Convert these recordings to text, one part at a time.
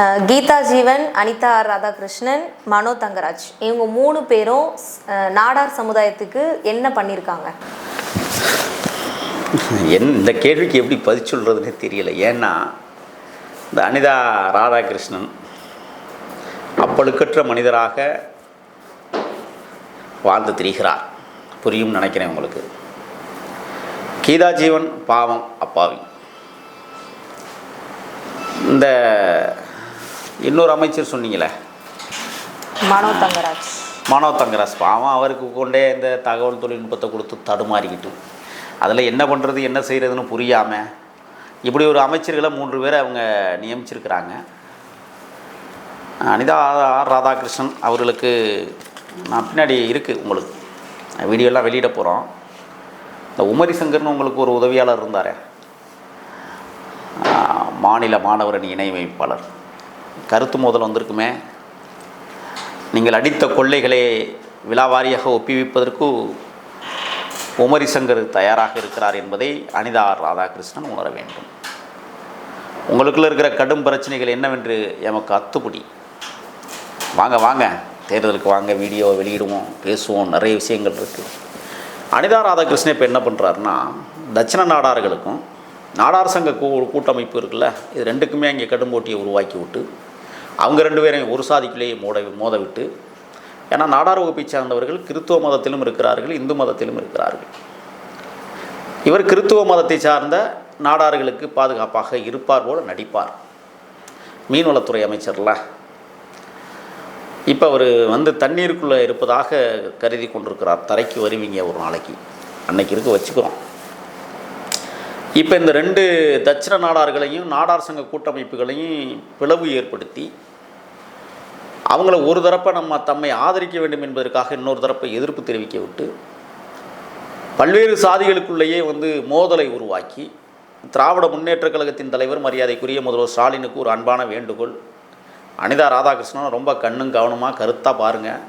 Geetha Jeevan Anitha R Radhakrishnan Mano Thangaraj. இவங்க மூணு பேரும் நாடார் சமுதாயத்துக்கு என்ன பண்ணியிருக்காங்க என் இந்த கேள்விக்கு எப்படி பதில் சொல்கிறதுனே தெரியல. ஏன்னா இந்த அனிதா ராதாகிருஷ்ணன் அப்பழுக்கற்ற மனிதராக வாழ்ந்து திரிகிறார். புரியும் நினைக்கிறேன் உங்களுக்கு. கீதா ஜீவன் பாவம் அப்பாவி. இந்த இன்னொரு அமைச்சர் சொன்னீங்களே? மனோ தங்கராஜ். மனோ தங்கராஜ் பாவம் அவருக்கு கொண்டே இந்த தகவல் தொழில்நுட்பத்தை கொடுத்து தடுமாறிக்கிட்டு. அதில் என்ன பண்ணுறது என்ன செய்கிறதுன்னு புரியாமல் இப்படி ஒரு அமைச்சர்களை மூன்று பேரை அவங்க நியமிச்சிருக்கிறாங்க. அனிதா ஆர் ராதாகிருஷ்ணன் அவர்களுக்கு நான் பின்னாடி இருக்குது உங்களுக்கு. வீடியோலாம் வெளியிட போகிறோம் இந்த உமரி சங்கர்னு உங்களுக்கு ஒரு உதவியாளர் இருந்தாரே. மாநில மாணவரணி இணை வைப்பாளர் கருத்து மோதல் வந்திருக்குமே. நீங்கள் அடித்த கொள்ளைகளை விழாவாரியாக ஒப்புவிப்பதற்கு உமரி சங்கர் தயாராக இருக்கிறார் என்பதை அனிதா ராதாகிருஷ்ணன் உணர வேண்டும். உங்களுக்குள்ள இருக்கிற கடும் பிரச்சனைகள் என்னவென்று எமக்கு அத்துப்படி. வாங்க வாங்க. தேர்தலுக்கு வாங்க வீடியோ வெளியிடுவோம் பேசுவோம் நிறைய விஷயங்கள் இருக்குது அனிதா ராதாகிருஷ்ணன் இப்போ என்ன பண்ணுறாருன்னா தட்சிண நாடார்களுக்கும் நாடார் சங்க கூ கூட்டமைப்பு இருக்குல்ல இது ரெண்டுக்குமே அங்கே கடும் போட்டியை உருவாக்கி விட்டு அவங்க ரெண்டு பேரையும் ஒரு சாதிக்குள்ளேயே மோட மோதவிட்டு ஏன்னா நாடார் வகுப்பை சார்ந்தவர்கள் கிறித்துவ மதத்திலும் இருக்கிறார்கள் இந்து மதத்திலும் இருக்கிறார்கள். இவர் கிறித்துவ மதத்தை சார்ந்த நாடார்களுக்கு பாதுகாப்பாக இருப்பார் போல நடிப்பார். மீன்வளத்துறை அமைச்சர்ல. இப்போ அவர் வந்து தண்ணீருக்குள்ளே இருப்பதாக கருதி கொண்டிருக்கிறார். தரைக்கு வருவீங்க ஒரு நாளைக்கு. அன்னைக்கு இருக்க வச்சுக்கிறோம். இப்போ இந்த ரெண்டு தட்சிண நாடார்களையும் நாடார் சங்க கூட்டமைப்புகளையும் பிளவு ஏற்படுத்தி அவங்கள ஒரு தரப்பை நம்ம தம்மை ஆதரிக்க வேண்டும் என்பதற்காக இன்னொரு தரப்பை எதிர்ப்பு தெரிவிக்க விட்டு பல்வேறு சாதிகளுக்குள்ளேயே வந்து மோதலை உருவாக்கி திராவிட முன்னேற்றக் கழகத்தின் தலைவர் மரியாதைக்குரிய முதல்வர் ஸ்டாலினுக்கு ஒரு அன்பான வேண்டுகோள். அனிதா ராதாகிருஷ்ணன் ரொம்ப கண்ணும் கவனமாக கருத்தாக பாருங்கள்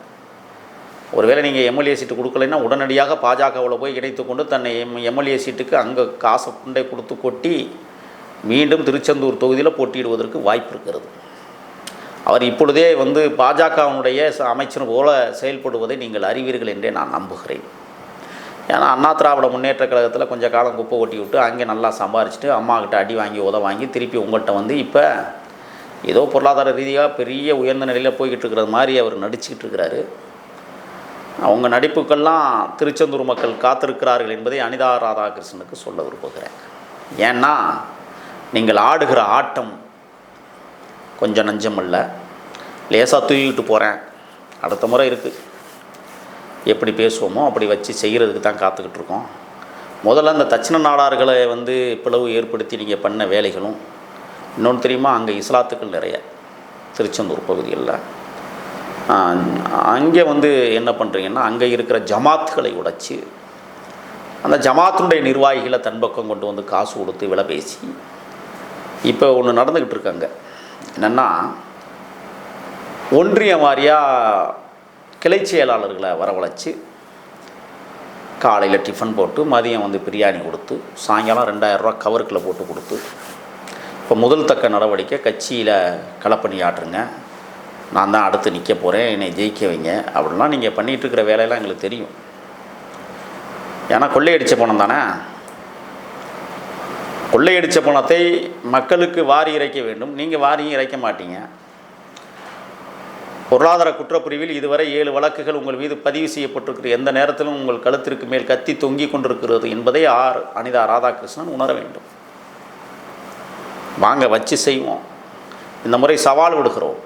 ஒருவேளை நீங்கள் எம்எல்ஏ சீட்டு கொடுக்கலைன்னா உடனடியாக பாஜகவில் போய் இணைத்து கொண்டு தன்னை எம் எம்எல்ஏ சீட்டுக்கு அங்கே காசை குண்டை கொடுத்து கொட்டி மீண்டும் திருச்செந்தூர் தொகுதியில் போட்டியிடுவதற்கு வாய்ப்பு இருக்கிறது. அவர் இப்பொழுதே வந்து பாஜகவினுடைய ச- அமைச்சர் போல செயல்படுவதை நீங்கள் அறிவீர்கள் என்றே நான் நம்புகிறேன். ஏன்னா அண்ணா திராவிட முன்னேற்ற கழகத்தில் கொஞ்சம் காலம் குப்பை ஒட்டி விட்டு அங்கே நல்லா சம்பாரிச்சிட்டு அம்மாக்கிட்ட அடி வாங்கி உத வாங்கி திருப்பி உங்கள்கிட்ட வந்து இப்போ ஏதோ பொருளாதார ரீதியாக பெரிய உயர்ந்த நிலையில் போய்கிட்டு இருக்கிறது மாதிரி அவர் நடிச்சுக்கிட்டு இருக்கிறாரு. அவங்க நடிப்புக்கெல்லாம் திருச்செந்தூர் மக்கள் காத்திருக்கிறார்கள் என்பதை அனிதா ராதாகிருஷ்ணனுக்கு சொல்ல விரும்புகிறேன். ஏன்னா நீங்கள் ஆடுகிற ஆட்டம் கொஞ்சம் நஞ்சம் இல்லை லேசாக தூக்கிட்டு போகிறேன் அடுத்த முறை இருக்குது எப்படி பேசுவோமோ அப்படி வச்சு செய்கிறதுக்கு தான் காத்துக்கிட்டு இருக்கோம். முதல்ல அந்த தட்சிண நாடார்களை வந்து பிளவு ஏற்படுத்தி நீங்கள் பண்ண வேலைகளும் இன்னொன்று தெரியுமா? அங்கே இஸ்லாத்துக்கள் நிறைய. திருச்செந்தூர் பகுதிகளில். அங்கே வந்து என்ன பண்ணுறீங்கன்னா அங்கே இருக்கிற ஜமாத்துகளை உடைச்சி அந்த ஜமாத்துடைய நிர்வாகிகளை தன் பக்கம் கொண்டு வந்து காசு கொடுத்து விலை பேசி இப்போ ஒன்று நடந்துக்கிட்டு இருக்காங்க என்னென்னா ஒன்றிய வாரியாக கிளை செயலாளர்களை வரவழைச்சி காலையில் டிஃபன் போட்டு மதியம் வந்து பிரியாணி கொடுத்து சாயங்காலம் ரெண்டாயிரரூவா கவருக்கில் போட்டு கொடுத்து இப்போ முதல் தக்க நடவடிக்கை கட்சியில் களப்பணி நான் தான் அடுத்து நிற்க போகிறேன் என்னை ஜெயிக்க வைங்க. அப்படிலாம் நீங்கள் பண்ணிகிட்ருக்கிற வேலையெல்லாம் எங்களுக்கு தெரியும். ஏன்னா கொள்ளையடித்த பணம் தானே? கொள்ளையடித்த பணத்தை மக்களுக்கு வாரி இறைக்க வேண்டும். நீங்கள் வாரியும் இறைக்க மாட்டீங்க. பொருளாதார குற்றப்பிரிவில் இதுவரை ஏழு வழக்குகள் உங்கள் மீது பதிவு செய்யப்பட்டிருக்கிற எந்த நேரத்திலும் உங்கள் கழுத்திற்கு மேல் கத்தி தொங்கிக் கொண்டிருக்கிறது என்பதை ஆர். அனிதா ராதாகிருஷ்ணன் உணர வேண்டும். வாங்க வச்சு செய்வோம். இந்த முறை சவால் விடுகிறோம்.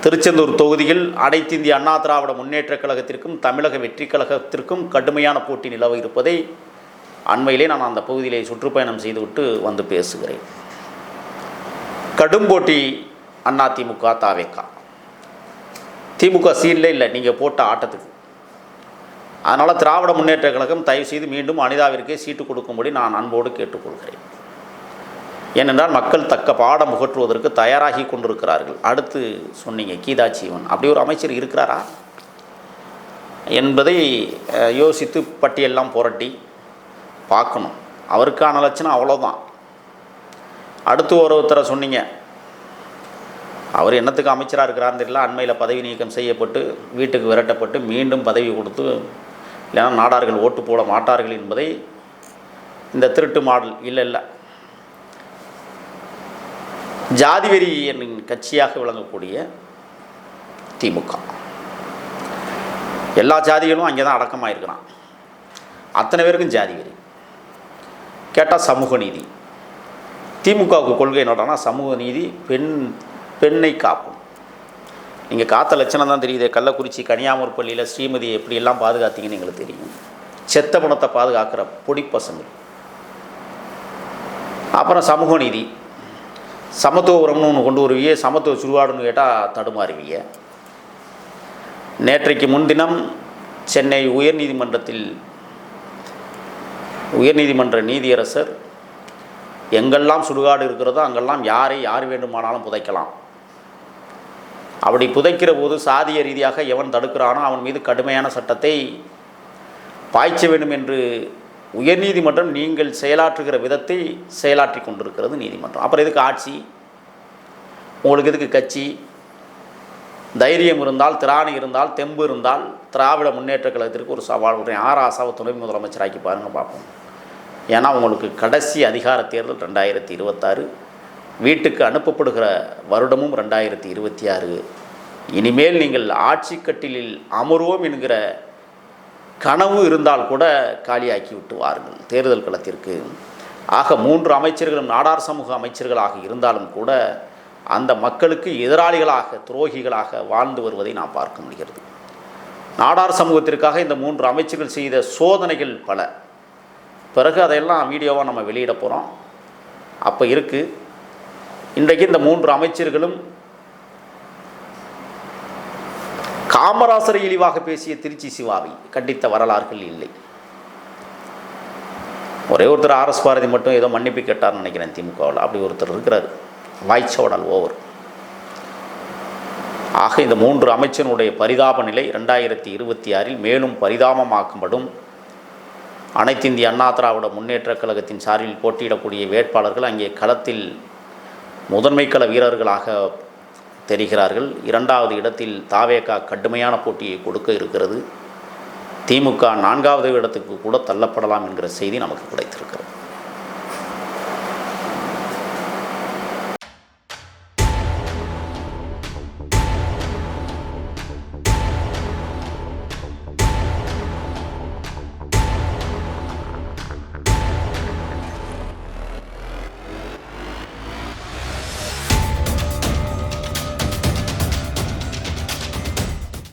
திருச்செந்தூர் தொகுதியில் அனைத்து இந்திய அண்ணா திராவிட முன்னேற்றக் கழகத்திற்கும் தமிழக வெற்றிக் கழகத்திற்கும் கடுமையான போட்டி நிலவ இருப்பதை அண்மையிலே நான் அந்த பகுதியிலே சுற்றுப்பயணம் செய்துவிட்டு வந்து பேசுகிறேன். கடும் போட்டி அண்ணா திமுக தாவேக்கா. திமுக சீனில் இல்லை நீங்கள் போட்ட ஆட்டத்துக்கு. அதனால் திராவிட முன்னேற்றக் கழகம் தயவு செய்து மீண்டும் அனிதாவிற்கே சீட்டு கொடுக்கும்படி நான் அன்போடு கேட்டுக்கொள்கிறேன். ஏனென்றால் மக்கள் தக்க பாடம் முகற்றுவதற்கு தயாராகி கொண்டிருக்கிறார்கள். அடுத்து சொன்னீங்க கீதா ஜீவன். அப்படி ஒரு அமைச்சர் இருக்கிறாரா? என்பதை யோசித்து பட்டியெல்லாம் புரட்டி பார்க்கணும். அவருக்கான லட்சணம் அவ்வளோதான் அடுத்து ஒருத்தரை சொன்னீங்க. அவர் என்னத்துக்கு அமைச்சராக இருக்கிறாருன்னு தெரியல. அண்மையில் பதவி நீக்கம் செய்யப்பட்டு வீட்டுக்கு விரட்டப்பட்டு மீண்டும் பதவி கொடுத்து இல்லைன்னா நாடார்கள் ஓட்டு போட மாட்டார்கள் என்பதை இந்த திருட்டு மாடல் இல்லை இல்லை. ஜாதிவெறி என்னும் கட்சியாக விளங்கக்கூடிய திமுக. எல்லா ஜாதிகளும் அங்கே தான் அடக்கமாக இருக்கிறான் அத்தனை பேருக்கும் ஜாதி வெறி கேட்டால் சமூக நீதி. திமுகவுக்கு கொள்கை என்னடானா சமூக நீதி பெண் பெண்ணை காப்போம் நீங்கள் காத்த லட்சணம் தான் தெரியுது கள்ளக்குறிச்சி கனியாமூர் பள்ளியில் ஸ்ரீமதி எப்படியெல்லாம் பாதுகாத்தீங்கன்னு எங்களுக்கு தெரியும். செத்த பணத்தை பாதுகாக்கிற பொடி அப்புறம் சமூக நீதி. சமத்துவ உரம்னு ஒன்று கொண்டு வருவீங்க சமத்துவ சுடுகாடுன்னு கேட்டால் தடுமாறுவீங்க. நேற்றைக்கு முன்தினம் சென்னை உயர்நீதிமன்றத்தில் உயர்நீதிமன்ற நீதியரசர் எங்கெல்லாம் சுடுகாடு இருக்கிறதோ அங்கெல்லாம் யாரை யார் வேண்டுமானாலும் புதைக்கலாம். அப்படி புதைக்கிற போது சாதிய ரீதியாக எவன் தடுக்கிறானோ அவன் மீது கடுமையான சட்டத்தை பாய்ச்ச வேண்டும் என்று உயர்நீதிமன்றம் நீங்கள் செயலாற்றுகிற விதத்தை செயலாற்றி கொண்டிருக்கிறது நீதிமன்றம். அப்புறம் எதுக்கு ஆட்சி? உங்களுக்கு எதுக்கு கட்சி? தைரியம் இருந்தால் திராணி இருந்தால் தெம்பு இருந்தால் திராவிட முன்னேற்ற கழகத்திற்கு ஒரு சவால். விடுறேன் ஆர் ஆசாவை துணை முதலமைச்சராக்கி பாருங்கள் பார்ப்போம். ஏன்னா உங்களுக்கு கடைசி அதிகார தேர்தல் ரெண்டாயிரத்தி இருபத்தாறு வீட்டுக்கு அனுப்பப்படுகிற வருடமும் ரெண்டாயிரத்தி இருபத்தி ஆறு. இனிமேல் நீங்கள் ஆட்சி கட்டிலில் அமர்வோம் என்கிற கனவு இருந்தால் கூட காலியாக்கி விட்டுவார்கள். தேர்தல் களத்திற்கு. ஆக மூன்று அமைச்சர்களும் நாடார் சமூக அமைச்சர்களாக இருந்தாலும் கூட அந்த மக்களுக்கு எதிராளிகளாக துரோகிகளாக வாழ்ந்து வருவதை நாம் பார்க்க முடிகிறது. நாடார் சமூகத்திற்காக இந்த மூன்று அமைச்சர்கள் செய்த சோதனைகள் பல. பிறகு அதையெல்லாம் வீடியோவாக நம்ம வெளியிட போகிறோம் அப்போ இருக்குது இன்றைக்கு இந்த மூன்று அமைச்சர்களும் காமராசரை இழிவாக பேசிய திருச்சி சிவாவை கண்டித்த வரலாறுகள் இல்லை. ஒரே ஒருத்தர் ஆர்எஸ் பாரதி மட்டும் ஏதோ மன்னிப்பு கேட்டார்னு நினைக்கிறேன் திமுகவில். அப்படி ஒருத்தர் இருக்கிறார். வாய்ச்சவடல் ஓவர். ஆக இந்த மூன்று அமைச்சனுடைய பரிதாப நிலை ரெண்டாயிரத்தி இருபத்தி ஆறில் மேலும் பரிதாபமாக்கப்படும். அனைத்து இந்திய அண்ணா திராவிட முன்னேற்றக் கழகத்தின் சார்பில் போட்டியிடக்கூடிய வேட்பாளர்கள் அங்கே களத்தில் முதன்மை கள வீரர்களாக தெரிகிறார்கள். இரண்டாவது இடத்தில் தாவேகா கடுமையான போட்டியை கொடுக்க இருக்கிறது. திமுக நான்காவது இடத்துக்கு கூட தள்ளப்படலாம் என்கிற செய்தி நமக்கு கிடைத்திருக்கிறது.